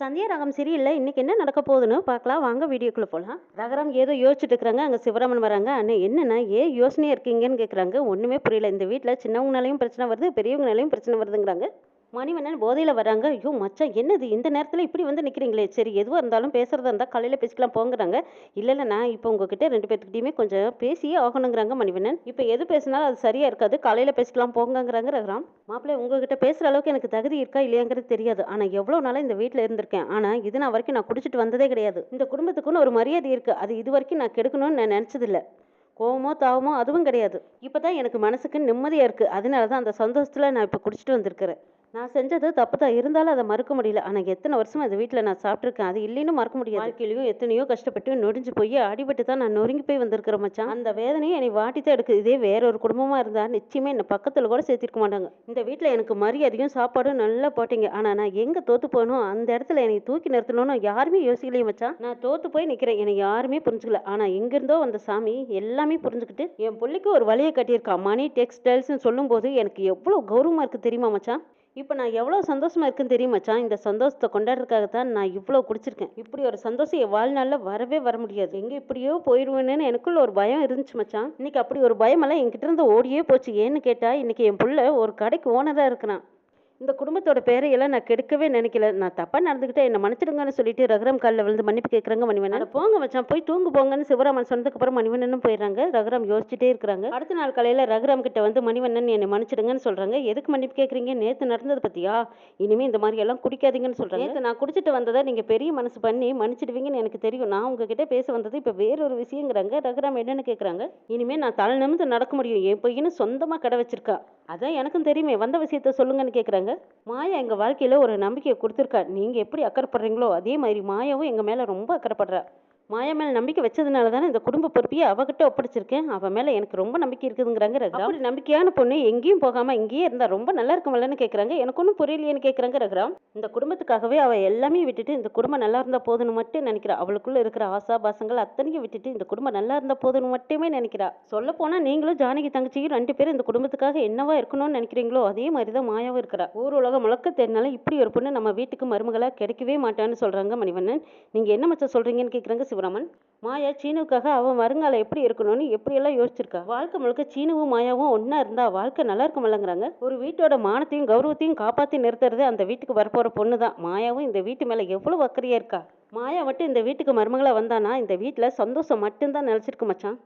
சந்தியா ரகம் சரியில்லை இன்றைக்கி என்ன நடக்க போகுதுன்னு பார்க்கலாம். வாங்க வீடியோக்குள்ளே போகலாம் ரகரம் ஏதோ யோசிச்சுட்டு இருக்கிறாங்க. அங்கே சிவராமன் வராங்க. அண்ணன் என்னென்னா ஏன் யோசனையாக இருக்கீங்கன்னு கேட்குறாங்க ஒன்றுமே புரியல. இந்த வீட்டில் சின்னவங்கனாலையும் பிரச்சனை வருது பெரியவங்கனாலையும் பிரச்சனை வருதுங்கிறாங்க. மணிவண்ணன் போதையில் வராங்க ஐயோ மச்சான் என்னது? இந்த நேரத்தில் இப்படி வந்து நிற்கிறீங்களே சரி எதுவாக இருந்தாலும் பேசுகிறதா இருந்தால் காலையில் பேசிக்கலாம் போங்கிறாங்க. இல்லை இல்லை நான் இப்போ உங்ககிட்ட ரெண்டு பேர்த்துக்கிட்டையுமே கொஞ்சம் பேசியே ஆகணுங்கிறாங்க மணிவண்ணன். இப்போ எது பேசினாலும் அது சரியாக இருக்காது. காலையில் பேசிக்கலாம் போங்கங்கிறாங்க ரகுராம். மாப்பிள்ளை உங்ககிட்ட பேசுகிற அளவுக்கு எனக்கு தகுதி இருக்கா? இல்லையாங்கிறது தெரியாது. ஆனால் எவ்வளோ நாளாக இந்த வீட்டில் இருந்திருக்கேன். ஆனால் இது நான் வரைக்கும் நான் குடிச்சிட்டு வந்ததே கிடையாது. இந்த குடும்பத்துக்குன்னு ஒரு மரியாதை இருக்குது அது இது வரைக்கும் நான் கெடுக்கணும்னு நான் நினச்சதில்ல. கோவமோ தாவமோ அதுவும் கிடையாது. இப்போ தான் எனக்கு மனசுக்கு நிம்மதியாக இருக்குது அதனால தான் அந்த சந்தோஷத்தில் நான் இப்போ குடிச்சிட்டு வந்திருக்கிறேன். நான் செஞ்சது தப்பு தான். இருந்தாலும் அதை மறக்க முடியல. ஆனால் எத்தனை வருஷம் அந்த வீட்டில் நான் சாப்பிட்ருக்கேன் அது இல்லைன்னு மறக்க முடியாது. வாழ்க்கையிலையும் எத்தனையோ கஷ்டப்பட்டு நொடிஞ்சு போய் அடிபட்டு தான் நான் நொறுங்கி போய் வந்திருக்கிறேன் மச்சான். அந்த வேதனையை என்னை வாட்டி தான் எடுக்குது இதே வேற ஒரு குடும்பமாக இருந்தால் நிச்சயமே என்னை பக்கத்தில் கூட சேர்த்திருக்க மாட்டாங்க. இந்த வீட்டில் எனக்கு மரியாதையும் சாப்பாடும் நல்லா போட்டீங்க. ஆனால் நான் எங்கே தோத்து போகணும்? அந்த இடத்துல என்னை தூக்கி நிறுத்தணும்னு யாருமே யோசிக்கலையே மச்சான். நான் தோத்து போய் நிற்கிறேன் என்னை யாருமே புரிஞ்சுக்கல. ஆனால் எங்கேருந்தோ வந்த சாமி எல்லாமே புரிஞ்சுக்கிட்டு என் பிள்ளைக்கு ஒரு வழியை கட்டியிருக்கா. மணி டெக்ஸ்டைல்ஸ்னு சொல்லும்போது எனக்கு எவ்வளோ கௌரவமாக இருக்குது தெரியுமா மச்சான்? இப்போ நான் எவ்வளோ சந்தோஷமாக இருக்குன்னு தெரியுமச்சான் இந்த சந்தோஷத்தை கொண்டாடுறதுக்காக தான் நான் இவ்வளோ குடிச்சிருக்கேன். இப்படி ஒரு சந்தோஷம் என் வாழ்நாளில் வரவே வர முடியாது. எங்கே இப்படியோ போயிடுவேன்னு எனக்குள்ள ஒரு பயம் இருந்துச்சு மச்சான். இன்னைக்கு அப்படி ஒரு பயமெல்லாம் என்கிட்ட இருந்து ஓடியே போச்சு. ஏன்னு கேட்டால் இன்னைக்கு என் பிள்ளை ஒரு கடைக்கு ஓனராக இருக்கிறான். இந்த குடும்பத்தோட பேரையெல்லாம் நான் கெடுக்கவே நினைக்கல. நான் தப்பாக நடந்துக்கிட்டே என்னை மன்னிச்சிடுங்கன்னு சொல்லிட்டு ரகுராம் காலில் விழுந்து மன்னிப்பு கேட்குறாங்க மணிவண்ணன். போங்க மச்சான் போய் தூங்கு போங்கன்னு சிவராமன் சொன்னதுக்கு அப்புறம் மணிவண்ணனும் போயிடுறாங்க. ரகுராம் யோசிச்சுட்டே இருக்கிறாங்க. அடுத்த நாள் காலையில் ரகுராம் கிட்ட வந்து மணிவண்ணன் என்னை மன்னிச்சிடுங்கன்னு சொல்கிறாங்க எதுக்கு மன்னிப்பு கேட்குறீங்க நேற்று நடந்தது பத்தியா? இனிமேல் இந்த மாதிரி எல்லாம் குடிக்காதீங்கன்னு சொல்கிறாங்க நேற்று நான் குடிச்சிட்டு வந்ததை நீங்கள் பெரிய மனசு பண்ணி மன்னிச்சிடுவீங்கன்னு எனக்கு தெரியும். நான் உங்ககிட்ட பேச வந்தது இப்போ வேறொரு விஷயங்கிறாங்க. ரகுராம் என்னன்னு கேட்குறாங்க இனிமேல் நான் தலை நிமிர்ந்து நடக்க முடியும். என் பையனு சொந்தமாக கடை வச்சிருக்கா. அதான் எனக்கும் தெரியுமே வந்த விஷயத்த சொல்லுங்கன்னு கேட்குறாங்க மாயா எங்கள் வாழ்க்கையில் ஒரு நம்பிக்கையை கொடுத்துருக்கா நீங்கள் எப்படி அக்கறைப்படுறீங்களோ அதே மாதிரி மாயாவும் எங்கள் மேலே ரொம்ப அக்கறைப்படுறா மாயா மேலே நம்பிக்கை வச்சதுனால தானே இந்த குடும்ப பொறுப்பையே அவகிட்ட ஒப்படைச்சிருக்கேன். அவன் மேலே எனக்கு ரொம்ப நம்பிக்கை இருக்குதுங்கிறாங்க ரகுராம். அப்படி நம்பிக்கையான பொண்ணு எங்கேயும் போகாமல் இங்கேயே இருந்தால் ரொம்ப நல்லா இருக்குமில்லன்னு கேட்குறாங்க எனக்கு ஒன்றும் புரியலையேன்னு கேட்குறாங்க ரகுராம். இந்த குடும்பத்துக்காகவே அவள் எல்லாமே விட்டுட்டு இந்த குடும்பம் நல்லா இருந்தால் போதுன்னு மட்டும் நினைக்கிறா. அவளுக்குள்ள இருக்கிற ஆசா பாசங்கள் அத்தனையும் விட்டுட்டு இந்த குடும்பம் நல்லா இருந்தால் போதுன்னு மட்டுமே நினைக்கிறா. சொல்ல போனால் நீங்களும் ஜானகி தங்கச்சியும் ரெண்டு பேரும் இந்த குடும்பத்துக்காக என்னவா இருக்கணும்னு நினைக்கிறீங்களோ அதே மாதிரி தான் மாயாவும் இருக்கிறா. ஊர் உலகம் முழக்க தெரினாலும் இப்படி ஒரு பொண்ணு நம்ம வீட்டுக்கு மருமகளா கிடைக்கவே மாட்டான்னு சொல்றாங்க மணிவண்ணன். நீங்க என்ன மச்சம் சொல்றீங்கன்னு கேட்குறாங்க சிவராமன் மாயா சீனுக்காக அவன் வருங்காலம் எப்படி இருக்கணும்னு எப்படியெல்லாம் யோசிச்சிருக்கா? வாழ்க்கை முழுக்க சீனுவும் மாயாவும் ஒன்றா இருந்தா வாழ்க்கை நல்லா இருக்குமில்லங்கிறாங்க ஒரு வீட்டோட மானத்தையும் கௌரவத்தையும் காப்பாற்றி நிறுத்துறது அந்த வீட்டுக்கு வரப்போகிற பொண்ணு தான் மாயாவும் இந்த வீட்டு மேலே எவ்வளோ அக்கறையாக இருக்கா? மாயா மட்டும் இந்த வீட்டுக்கு மருமகளாக வந்தானா? இந்த வீட்டில் சந்தோஷம் மட்டும்தான் நினச்சிருக்கு மச்சான்.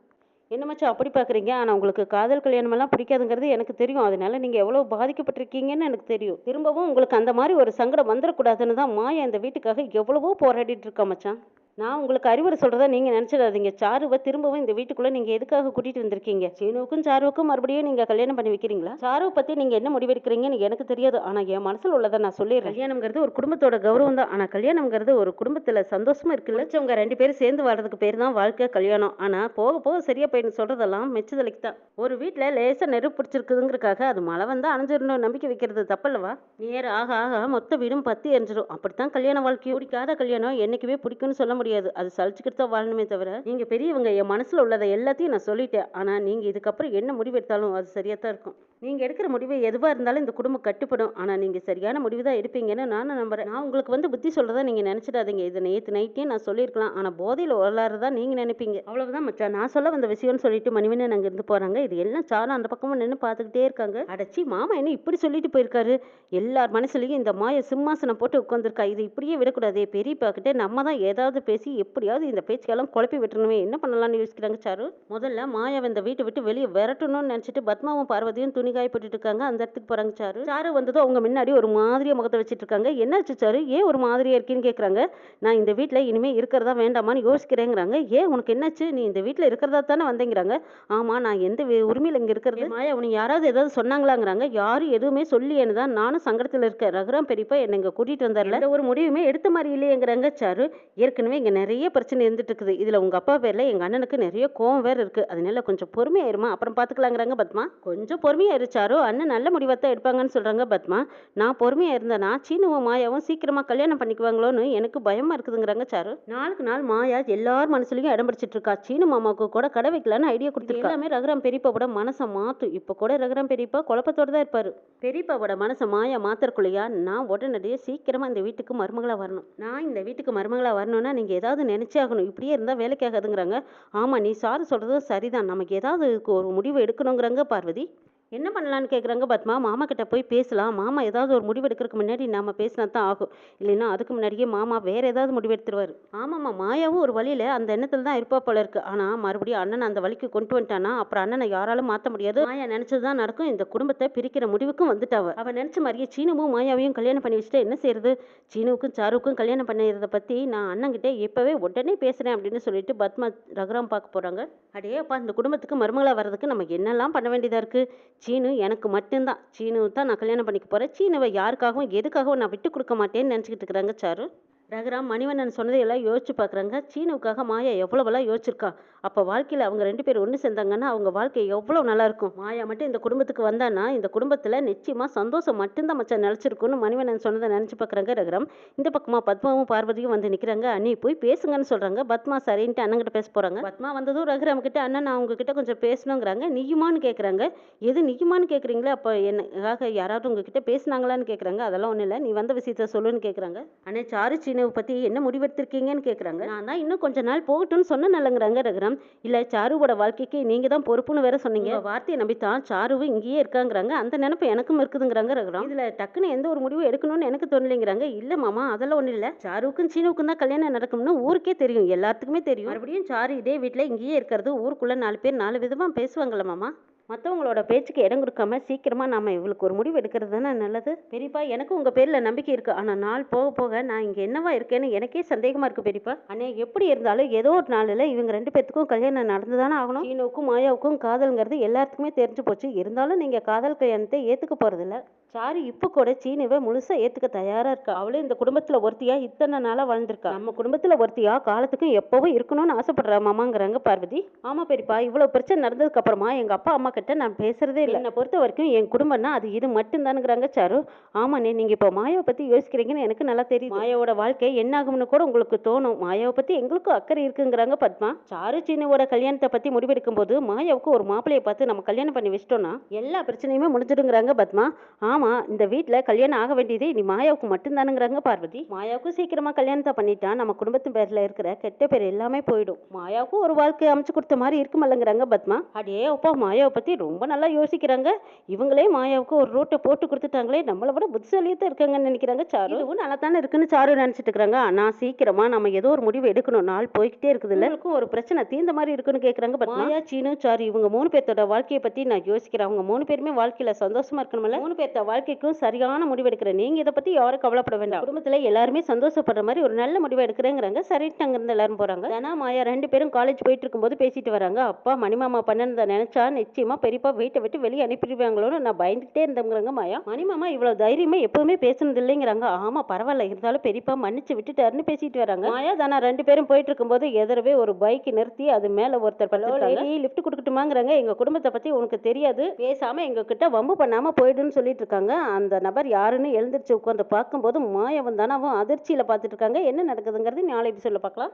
என்ன மச்சான் அப்படி பார்க்குறீங்க ஆனால் உங்களுக்கு காதல் கல்யாணமெல்லாம் பிடிக்காதுங்கிறது எனக்கு தெரியும். அதனால நீங்கள் எவ்வளோ பாதிக்கப்பட்டிருக்கீங்கன்னு எனக்கு தெரியும். திரும்பவும் உங்களுக்கு அந்த மாதிரி ஒரு சங்கடம் வந்துடக்கூடாதுன்னு தான் மாயா இந்த வீட்டுக்காக எவ்வளவோ போராடிட்டு இருக்கா மச்சான். நான் உங்களுக்கு அறிவுரை சொல்கிறதா நீங்கள் நினச்சிடாதீங்க. சாருவை திரும்பவும் இந்த வீட்டுக்குள்ளே நீங்கள் எதுக்காக கூட்டிகிட்டு வந்திருக்கீங்க? சீனுவுக்கும் சாருவுக்கும் மறுபடியும் நீங்கள் கல்யாணம் பண்ணி வைக்கிறீங்களா? சாருவை பற்றி நீங்கள் என்ன முடிவெடுக்கிறீங்கன்னு எனக்கு தெரியாது. ஆனால் என் மனசில் உள்ளதை நான் சொல்லிடுறேன். கல்யாணம்ங்கிறது ஒரு குடும்பத்தோட கௌரவம் தான். ஆனால் கல்யாணம்ங்கிறது ஒரு குடும்பத்தில் சந்தோஷமா இருக்குல்ல? உங்க ரெண்டு பேரும் சேர்ந்து வாழ்றதுக்கு பேர் தான் வாழ்க்கை கல்யாணம். ஆனால் போக போக சரியா போயின்னு சொல்கிறதெல்லாம் மெச்சதலைக்கு தான். ஒரு வீட்டில் லேசாக நெருப்பு பிடிச்சிருக்குதுங்கிறக்காக அது மழை வந்தால் அணைஞ்சிடணும் நம்பிக்கை வைக்கிறது தப்பல்லவா? நேர ஆக ஆக மொத்த வீடும் பத்தி எரிஞ்சிடும் அப்படித்தான் கல்யாண வாழ்க்கை பிடிக்காத கல்யாணம் என்னைக்குமே பிடிக்கும்னு சொல்ல முடியும் முடியாது. அது சலிச்சுக்கிட்டு தான் வாழணுமே தவிர நீங்க பெரியவங்க என் மனசுல உள்ளதை எல்லாத்தையும் நான் சொல்லிட்டேன். ஆனா நீங்க இதுக்கப்புறம் என்ன முடிவு எடுத்தாலும் அது சரியா தான் இருக்கும். நீங்க எடுக்கிற முடிவு எதுவா இருந்தாலும் இந்த குடும்பம் கட்டுப்படும். ஆனா நீங்க சரியான முடிவு தான் எடுப்பீங்கன்னு நானும் நம்புறேன். நான் உங்களுக்கு வந்து புத்தி சொல்றதா நீங்க நினைச்சிடாதீங்க. இதை நேற்று நைட்டே நான் சொல்லியிருக்கலாம். ஆனா போதையில வரலாறுதா நீங்க நினைப்பீங்க. அவ்வளவுதான் மச்சான். நான் சொல்ல வந்த விஷயம்னு சொல்லிட்டு மணிவண்ணன் அங்க இருந்து போறாங்க. இது எல்லாம் சாரும் அந்த பக்கமும் நின்று பார்த்துக்கிட்டே இருக்காங்க. அடைச்சி மாமா என்ன இப்படி சொல்லிட்டு போயிருக்காரு? எல்லார் மனசுலயும் இந்த மாய சிம்மாசனம் போட்டு உட்காந்துருக்கா இது இப்படியே விடக்கூடாதே. பெரியப்பா கிட்ட நம்ம தான் ஏதாவது பேசி எப்படியாவது இந்த பேச்சுக்கெல்லாம் குழப்பி விட்டுறணுமே. என்ன பண்ணலாம்னு யோசிக்கிறாங்க சாரு? முதல்ல மாயாவை இந்த வீட்டை விட்டு வெளியே விரட்டணும்னு நினைச்சிட்டு பத்மாவும் பார்வதியும் துணி காய போட்டுட்டு இருக்காங்க. அந்த இடத்துக்கு போறாங்க சாரு. சாரு வந்ததும் அவங்க முன்னாடி ஒரு மாதிரியா முகத்தை வச்சிட்டு இருக்காங்க. என்னாச்சு சாரு? ஏன் ஒரு மாதிரியா இருக்கீன்னு கேக்குறாங்க. நான் இந்த வீட்டில் இனிமே இருக்கிறதா வேண்டாமான்னு யோசிக்கிறேங்கிறாங்க. ஏன் உனக்கு என்னாச்சு? நீ இந்த வீட்டில் இருக்கிறதா தானே வந்தேங்கிறாங்க. ஆமா நான் எந்த உரிமையில இங்க இருக்கிறது? மாயா உனக்கு யாராவது ஏதாவது சொன்னாங்களாங்கிறாங்க. யாரும் எதுவுமே சொல்லியேன்னு தான் நானும் சங்கடத்தில் இருக்கேன். ரகுராம் பெரியப்பா என்னை இங்க கூட்டிட்டு வந்தார்ல. ஒரு முடிவுமே எடுத்த மாதிரி இல்லையேங்கிறாங்க சாரு. ஏற்கனவே இங்கே நிறைய பிரச்சனை இருந்துட்டு இருக்குது உங்கள் அப்பா பேரில் எங்கள் அண்ணனுக்கு நிறைய கோவம் வேறு இருக்குது அதனால கொஞ்சம் பொறுமையாயிருமா? அப்புறம் பார்த்துக்கலாங்கிறாங்க பத்மா. கொஞ்சம் பொறுமையாக இரு சாரு. அண்ணன் நல்ல முடிவாக தான் எடுப்பாங்கன்னு சொல்கிறாங்க பத்மா. நான் பொறுமையாக இருந்தேன்னா சீனுவும் மாயாவும் சீக்கிரமாக கல்யாணம் பண்ணிக்குவாங்களோன்னு எனக்கு பயமாக இருக்குதுங்கிறாங்க சாரு. நாளுக்கு நாள் மாயா எல்லார் மனசுலையும் இடம் பிடிச்சிட்டு இருக்கா சீனு மாமாவுக்கு கூட கடை வைக்கலான்னு ஐடியா கொடுத்துருக்கா. எல்லாமே ரகுராம் பெரியப்பாவோட மனசை மாற்றும் இப்போ கூட ரகுராம் பெரியப்பா குழப்பத்தோடு தான் இருப்பார். பெரியப்பாவோட மனசை மாயா மாத்திரக்குள்ளையா நான் உடனடியே சீக்கிரமாக இந்த வீட்டுக்கு மருமகளாக வரணும். நான் இந்த வீட்டுக்கு மருமகளாக வரணும்னா நீங்கள் ஏதாவது நினச்சே ஆகணும் இப்படியே இருந்தால் வேலைக்கு ஆகாதுங்கிறாங்க ஆமாம் நீ சாரு சொல்கிறது சரிதான். நமக்கு ஏதாவது இதுக்கு ஒரு முடிவு எடுக்கணுங்கிறாங்க பார்வதி. என்ன பண்ணலான்னு கேட்குறாங்க பத்மா? மாமா கிட்ட போய் பேசலாம். மாமா ஏதாவது ஒரு முடிவு எடுக்கிறதுக்கு முன்னாடி நாம் பேசினா தான் ஆகும். இல்லைன்னா அதுக்கு முன்னாடியே மாமா வேறு ஏதாவது முடிவெடுத்துருவார். ஆமாம்மா மாயாவும் ஒரு வழியில் அந்த எண்ணத்தில் தான் இருப்பா போல இருக்கு. ஆனால் மறுபடியும் அண்ணன் அந்த வழிக்கு கொண்டு வந்துட்டானா? அப்புறம் அண்ணனை யாராலும் மாற்ற முடியாது. மாயா நினச்சது தான் நடக்கும். இந்த குடும்பத்தை பிரிக்கிற முடிவுக்கும் வந்துட்டாவ. அவன் நினச்ச மாதிரியே சீனுவும் மாயாவையும் கல்யாணம் பண்ணி வச்சுட்டு என்ன செய்யறது சீனுவுக்கும் சாருவுக்கும் கல்யாணம் பண்ணிடுறத பற்றி நான் அண்ணன்கிட்ட இப்போவே உடனே பேசுகிறேன் அப்படின்னு சொல்லிட்டு பத்மா ரகுராம் பார்க்க போகிறாங்க அடே அப்பா இந்த குடும்பத்துக்கு மருமகளாக வர்றதுக்கு நம்ம என்னெல்லாம் பண்ண வேண்டியதாக இருக்குது சீனு எனக்கு மட்டும்தான். சீனு தான் நான் கல்யாணம் பண்ணிக்க போகிறேன் சீனுவை யாருக்காகவும் எதுக்காகவும் நான் விட்டு கொடுக்க மாட்டேன்னு நினச்சிக்கிட்டு இருக்கிறாங்க சாரு. ரகுராம் மணிவண்ணன் சொன்னதை எல்லாம் யோசிச்சு பார்க்குறாங்க. சீனுவுக்காக மாயா எவ்வளவெல்லாம் யோசிச்சிருக்கா? அப்போ வாழ்க்கையில் அவங்க ரெண்டு பேரும் ஒன்று சேர்ந்தாங்கன்னா அவங்க வாழ்க்கை எவ்வளோ நல்லாயிருக்கும் மாயா மட்டும் இந்த குடும்பத்துக்கு வந்தான்னா இந்த குடும்பத்தில் நிச்சயமாக சந்தோஷம் மட்டும்தான் மச்சான் நிலச்சிருக்குன்னு மணிவண்ணன் சொன்னதை நினச்சி பார்க்குறாங்க ரகுராம். இந்த பக்கமாக பத்மாவும் பார்வதியும் வந்து நிற்கிறாங்க அண்ணி போய் பேசுங்கன்னு சொல்கிறாங்க பத்மா சரின்ட்டு அண்ணங்கிட்ட பேச போகிறாங்க பத்மா வந்ததும் ரகுராம் கிட்ட அண்ணன் நான் உங்ககிட்ட கொஞ்சம் பேசணுங்கிறாங்க நீயுமான்னு கேட்குறாங்க எது நீயுமான்னு கேட்குறீங்களே அப்போ என்னக்காக யாராவது உங்ககிட்ட பேசுனாங்களான்னு கேட்குறாங்க அதெல்லாம் ஒன்றும் இல்லை. நீ வந்த விஷயத்த சொல்லுன்னு கேட்குறாங்க அண்ணே சாரு சீனுவை பற்றி என்ன முடிவெடுத்திருக்கீங்கன்னு கேட்குறாங்க நான் தான் இன்னும் கொஞ்ச நாள் போகட்டும்னு சொன்ன நல்லங்கிறாங்க ரகுராம். இல்லை சாருவோட வாழ்க்கைக்கு நீங்கள் தான் பொறுப்புன்னு வேற சொன்னீங்க. வார்த்தையை நம்பித்தான் சாருவும் இங்கேயே இருக்காங்கிறாங்க. அந்த நினைப்பு எனக்கும் இருக்குதுங்கிறாங்க ரகுராம். இதில் டக்குன்னு எந்த ஒரு முடிவும் எடுக்கணும்னு எனக்கு தோணலைங்கிறாங்க. இல்லை மாமா அதெல்லாம் ஒன்றும் இல்லை. சாருவுக்கும் சீனுவுக்கும் தான் கல்யாணம் நடக்கும்னு ஊருக்கே தெரியும். எல்லாத்துக்குமே தெரியும். மறுபடியும் சாரு இதே வீட்டில் இங்கேயே இருக்கிறது. ஊருக்குள்ளே நாலு பேர் நாலு விதமாக பேசுவாங்கல்ல மாமா. மற்றவங்களோட பேச்சுக்கு இடம் கொடுக்காம சீக்கிரமாக நாம் இவளுக்கு ஒரு முடிவு எடுக்கிறது தானே நல்லது? பெரியப்பா எனக்கு உங்கள் பேரில் நம்பிக்கை இருக்குது ஆனால் நாள் போக போக நான் இங்கே என்னவா இருக்கேன்னு எனக்கே சந்தேகமாக இருக்குது பெரியப்பா. அண்ணே எப்படி இருந்தாலும் ஏதோ ஒரு நாளில் இவங்க ரெண்டு பேர்த்துக்கும் கல்யாணம் நடந்து தானே ஆகணும். சீனுவுக்கும் மாயாவுக்கும் காதலுங்கிறது எல்லாத்துக்குமே தெரிஞ்சு போச்சு. இருந்தாலும் நீங்கள் காதல் கல்யாணத்தை ஏற்றுக்க போகிறதில்ல சாரு இப்போ கூட சீனிவை முழுசாக ஏற்றுக்க தயாராக இருக்கா? அவளும் இந்த குடும்பத்தில் ஒருத்தியா இத்தனை நாளாக வாழ்ந்திருக்கா? நம்ம குடும்பத்தில் ஒருத்தியா காலத்துக்கும் எப்போவும் இருக்கணும்னு ஆசைப்படுறா மாமாங்கிறாங்க பார்வதி. ஆமாம் பெரியப்பா இவ்வளோ பிரச்சனை நடந்ததுக்கு அப்புறமா எங்கள் அப்பா அம்மா கிட்ட நான் பேசுறதே இல்லை. என்னை பொறுத்த வரைக்கும் என் குடும்பம்னா அது இது மட்டும்தானுங்கிறாங்க சாரு. ஆமாண்ணே நீங்கள் இப்போ மாயாவை பற்றி யோசிக்கிறீங்கன்னு எனக்கு நல்லா தெரியும் மாயாவோட வாழ்க்கை என்ன ஆகும்னு கூட உங்களுக்கு தோணும். மாயாவை பற்றி எங்களுக்கும் அக்கறை இருக்குங்கிறாங்க பத்மா. சாரு சீனுவோட கல்யாணத்தை பற்றி முடிவெடுக்கும் போது மாயாவுக்கு ஒரு மாப்பிளையை பார்த்து நம்ம கல்யாணம் பண்ணி வச்சிட்டோம்னா எல்லா பிரச்சனையுமே முடிஞ்சிடுங்கிறாங்க பத்மா. ஆமாம் இந்த வீட்டில் கல்யாணம் ஆக வேண்டியது இனி மாயாவுக்கு மட்டும்தானுங்கிறாங்க பார்வதி. மாயாவுக்கும் சீக்கிரமாக கல்யாணத்தை பண்ணிட்டா நம்ம குடும்பத்து பேரில் இருக்கிற கெட்ட பேர் எல்லாமே போயிடும். மாயாவுக்கும் ஒரு வாழ்க்கை அமைச்சு கொடுத்த மாதிரி இருக்குமல்லங்கிறாங்க பத்மா. அடே அப்பா மாயாவை பற்றி ரொம்ப நல்லா யோசிக்கிறாங்க. இவங்களே மாயாவுக்கு ஒரு ரூட்டை போட்டு கொடுத்துட்டாங்களே நம்மளை விட புத்திசாலியாக தான் இருக்காங்கன்னு நினைக்கிறாங்க சாரு. இதுவும் நல்லா தானே இருக்குன்னு சாரு நினச்சிட்டு இருக்கிறாங்க ஆனால் சீக்கிரமாக நம்ம ஏதோ ஒரு முடிவு எடுக்கணும். நாள் போய்கிட்டே இருக்குது இல்லைக்கும் ஒரு பிரச்சனை தீர்ந்த மாதிரி இருக்குன்னு கேட்குறாங்க மாயா சீனு சாரு இவங்க மூணு பேர்த்தோட வாழ்க்கையை பற்றி நான் யோசிக்கிறேன். அவங்க மூணு பேருமே வாழ்க்கையில் சந்தோஷமா இருக்கணும்ல. மூணு பேர்த்த வாழ்க்கைக்கும் சரியான முடிவு எடுக்கிறேன் நீங்கள் இதை பற்றி யாரும் கவலைப்பட வேண்டாம். குடும்பத்தில் எல்லாருமே சந்தோஷப்படுற மாதிரி ஒரு நல்ல முடிவு எடுக்கிறேங்கிறாங்க. சரிட்டு அங்கேருந்து எல்லாரும் போகிறாங்க தனா மாயா ரெண்டு பேரும் காலேஜ் போயிட்டு இருக்கும்போது பேசிட்டு வராங்க. அப்பா மணிமாமா பண்ணதை நினைச்சா நிச்சயமா பெரியப்பா வீட்டை விட்டு வெளியே அனுப்பிடுவாங்களோன்னு நான் பயந்துகிட்டே இருந்தவங்கிறாங்க மாயா. மணிமாமா இவ்வளோ தைரியமா எப்பவுமே பேசுனது இல்லைங்கிறாங்க. ஆமா பரவாயில்ல. இருந்தாலும் பெரியப்பா மன்னிச்சு விட்டுட்டாருன்னு பேசிட்டு வராங்க. மாயா தானா ரெண்டு பேரும் போயிட்டு இருக்கும்போது எதிரவே ஒரு பைக் நிறுத்தி அது மேல ஒருத்தர் படுத்திருக்காங்க லிஃப்ட் கொடுக்கட்டுமாங்கிறாங்க. எங்க குடும்பத்தை பத்தி உனக்கு தெரியாது. பேசாம எங்க கிட்ட வம்பு பண்ணாம போயிடுன்னு சொல்லிட்டு இருக்காங்க. அந்த நபர் யாருன்னு எழுந்திருச்சு உட்காந்து பார்க்கும்போது மாயவன் தானே அவன் அதிர்ச்சியில் பார்த்துட்டு இருக்காங்க. என்ன நடக்குதுங்கிறது நாளை சொல்ல பார்க்கலாம்.